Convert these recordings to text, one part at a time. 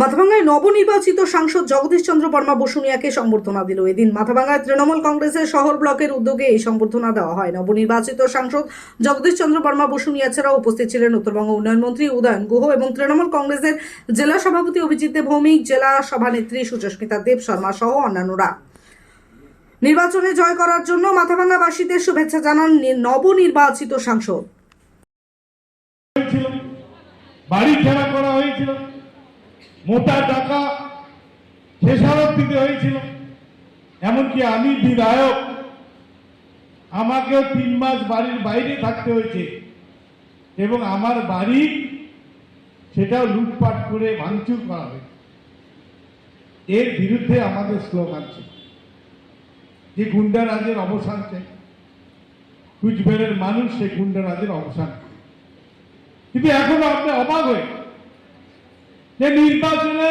মাথাভাঙ্গায় নবনির্বাচিত সাংসদ জগদীশ চন্দ্র বর্মা বসুনিয়াকে সম্বর্ধনা দিল এদিন। মাথাভাঙ্গায় তৃণমূল কংগ্রেসের শহর ব্লকের উদ্যোগে এই সম্বর্ধনা দেওয়া হয়। নবনির্বাচিত সাংসদ জগদীশ চন্দ্র বর্মা বসুনিয়া ছাড়াও উপস্থিত ছিলেন উত্তরবঙ্গ উন্নয়ন মন্ত্রী উদয়ন গুহ এবং তৃণমূল কংগ্রেসের জেলা সভাপতি অভিজিৎ ভৌমিক, জেলা সভানেত্রী সুচস্মিতা দেব শর্মা সহ অন্যান্যরা। নির্বাচনে জয় করার জন্য মাথাভাঙ্গাবাসীদের শুভেচ্ছা জানান নবনির্বাচিত সাংসদ। বাড়ি ছাড়া করা হয়েছিল। মোটা টাকা খেসারত দিতে হয়েছিল। এমনকি আমি বিধায়ক, আমাকেও তিন মাস বাড়ির বাইরে থাকতে হয়েছে এবং আমার বাড়ি সেটাও লুটপাট করে ভাঙচুর করা হয়েছে। এর বিরুদ্ধে আমাদের স্লোগান ছিল যে গুন্ডারাজের অবসান চাই। কুচবিহারের মানুষ সেই গুন্ডারাজের অবসান কিন্তু এখনও আপনি অবাক হয়ে যে নির্বাচনে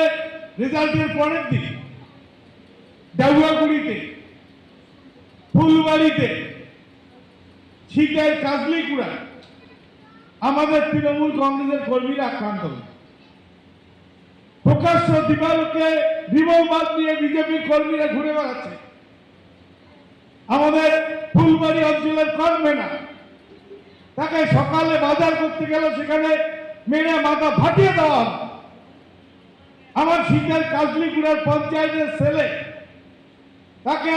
রেজাল্টের পরের দিন ফুলবাড়িতে, ছিটের আমাদের তৃণমূল কংগ্রেসের কর্মীরা আক্রান্ত প্রকাশ্য দিবালোকে রিভলভার নিয়ে বিজেপির কর্মীরা ঘুরে বেড়াচ্ছে আমাদের ফুলবাড়ি অঞ্চলের কর্মেনা তাকে সকালে বাজার করতে গেল সেখানে মেরে মাথা ফাটিয়ে দেওয়া। আমার শীতের কাজলিগুড়ার পঞ্চায়েতের ছেলে। তাকে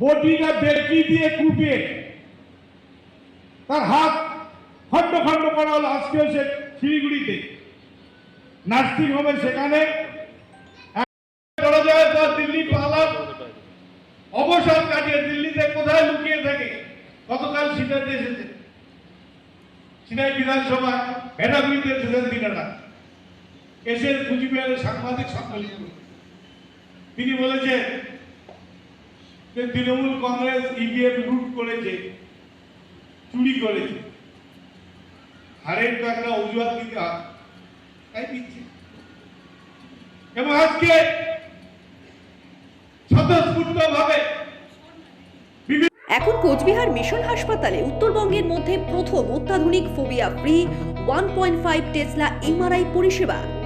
বটিটা বেঁকি দিয়ে কুপিয়ে তার হাত খণ্ড খণ্ড করা হলো আজকেও সে শিলিগুড়িতে। নার্সিং হোমে সেখানে দিল্লি পালাম। অবসর কাটিয়ে দিল্লিতে কোথায় লুকিয়ে থাকে? গতকাল সিটাতে এসেছে। সিনাই বিধানসভা ভেটাগুড়িতে এসেছেন তিনারা এসে কুচবিহারের সাংবাদিক সম্মেলন তিনি বলেছেন যে তৃণমূল কংগ্রেস ইভিএম লুট করেছে, চুরি করেছে। হারের তো একটা অজুহাত দিতে তাই দিচ্ছে। এবং আজকে স্বতঃস্ফূর্ত ভাবে এখন কোচবিহার মিশন হাসপাতালে উত্তরবঙ্গের মধ্যে প্রথম অত্যাধুনিক phobia free one point five tesla MRI পরিষেবা।